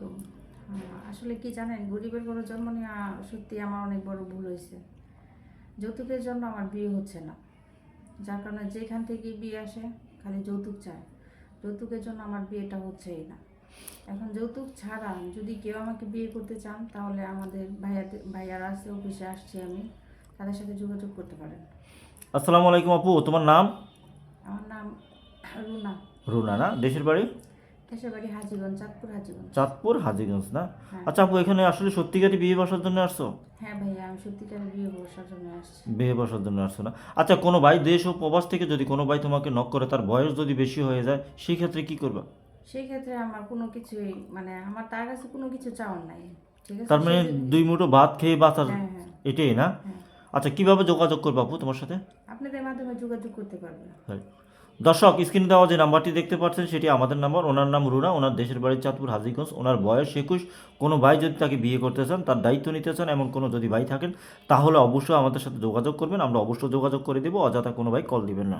আলাইকুম আসলে কি জানেন গরিবের ঘরে জন্ম নেওয়া সত্যি আমার অনেক বড় ভুল হয়েছে। যৌতুকের জন্য আমার বিয়ে হচ্ছে না। যার কারণে যেখান থেকে বিয়ে আসে খালি যৌতুক চায়। যৌতুকের জন্য আমার বিয়েটা হচ্ছেই না। এখন যৌতুক ছাড়া যদি কেউ আমাকে বিয়ে করতে চান তাহলে আমাদের ভাইয়াদের ভাইয়ারা আছে অফিসে আসছি আমি। তাদের সাথে যোগাযোগ করতে পারেন। আসসালামু আলাইকুম আপু তোমার নাম? আমার নাম রুনা। রুনা না? দেশের বাড়ি বাড়ি? চাঁদপুর হাজিগঞ্জ। না? হ্যাঁ। আচ্ছা আপু এখানে আসলে সত্যিকারই বিয়ে বসার জন্য আসছো? হ্যাঁ ভাইয়া আমি বিয়ে বসার জন্য আসছি। বিয়ে বসার জন্য আসছো না? আচ্ছা কোনো ভাই দেশ ও প্রবাস থেকে যদি কোনো ভাই তোমাকে নক করে তার বয়স যদি বেশি হয়ে যায় সেই ক্ষেত্রে কি করবা? সেই ক্ষেত্রে আমার কোনো কিছুই মানে আমার তার কাছে কোনো কিছু চাওয়ার নাই তার মানে দুই মুঠো ভাত খেয়ে বাঁচার হ্যাঁ হ্যাঁ। এটাই না? আচ্ছা কীভাবে যোগাযোগ করব আপু তোমার সাথে? আপনাদের মাধ্যমে যোগাযোগ করতে পারবে। দর্শক স্ক্রিনে দেওয়া যে নাম্বারটি দেখতে পাচ্ছেন, সেটি আমাদের নাম্বার। ওনার নাম রুনা, ওনার দেশের বাড়ির চাঁদপুর, হাজিগঞ্জ। ওনার বয়স একুশ। কোনো ভাই যদি তাকে বিয়ে করতে চান, তার দায়িত্ব নিতে চান, এমন কোনো যদি ভাই থাকেন, তাহলে অবশ্যই আমাদের সাথে যোগাযোগ করবেন। আমরা অবশ্যই যোগাযোগ করে দেবো। অযথা কোনো ভাই কল দিবেন না।